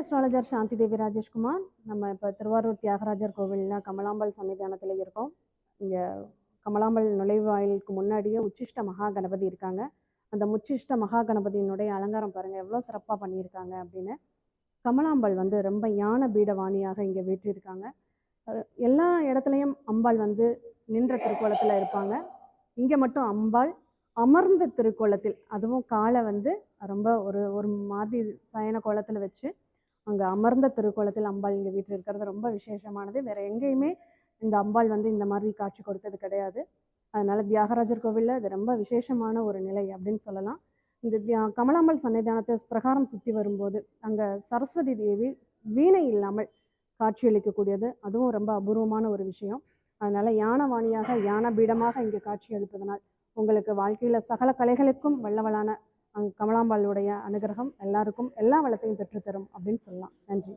Astrologer Shanti Devi Rajeshkumar நம்ம இப்போ திருவாரூர் தியாகராஜர் கோவில்னா கமலாம்பாள் சன்னிதானத்தில் இருக்கோம். இங்கே கமலாம்பாள் நுழைவாயிலுக்கு முன்னாடியே உச்சிஷ்ட மகா கணபதி இருக்காங்க. அந்த முச்சிஷ்ட மகா கணபதியினுடைய அலங்காரம் பாருங்கள் எவ்வளோ சிறப்பாக பண்ணியிருக்காங்க அப்படின்னு. கமலாம்பாள் வந்து ரொம்ப யான பீடவாணியாக இங்கே வீற்றிருக்காங்க. எல்லா இடத்துலையும் அம்பாள் வந்து நின்ற திருக்கோலத்தில் இருப்பாங்க. இங்கே மட்டும் அம்பாள் அமர்ந்த திருக்கோலத்தில் அதுவும் காலை வந்து ரொம்ப ஒரு ஒரு மாதிரி சயன கோலத்தில் வச்சு அங்கே அமர்ந்த திருக்கோலத்தில் அம்பாள் இங்கே வீட்டில் இருக்கிறது ரொம்ப விசேஷமானது. வேறு எங்கேயுமே இந்த அம்பாள் வந்து இந்த மாதிரி காட்சி கொடுத்தது கிடையாது. அதனால் தியாகராஜர் கோவிலில் இது ரொம்ப விசேஷமான ஒரு நிலை அப்படின்னு சொல்லலாம். இந்த தியா கமலாம்பாள் சன்னிதானத்தை பிரகாரம் சுற்றி வரும்போது அங்கே சரஸ்வதி தேவி வீணை இல்லாமல் காட்சியளிக்கக்கூடியது அதுவும் ரொம்ப அபூர்வமான ஒரு விஷயம். அதனால யானவாணியாக யான பீடமாக இங்கே காட்சி அளிப்பதனால் உங்களுக்கு வாழ்க்கையில் சகல கலைகளுக்கும் வல்லவளான கமலாம்பாளுடைய அனுகிரகம் எல்லாருக்கும் எல்லா வளத்தையும் பெற்றுத்தரும் அப்படின்னு சொல்லலாம். நன்றி.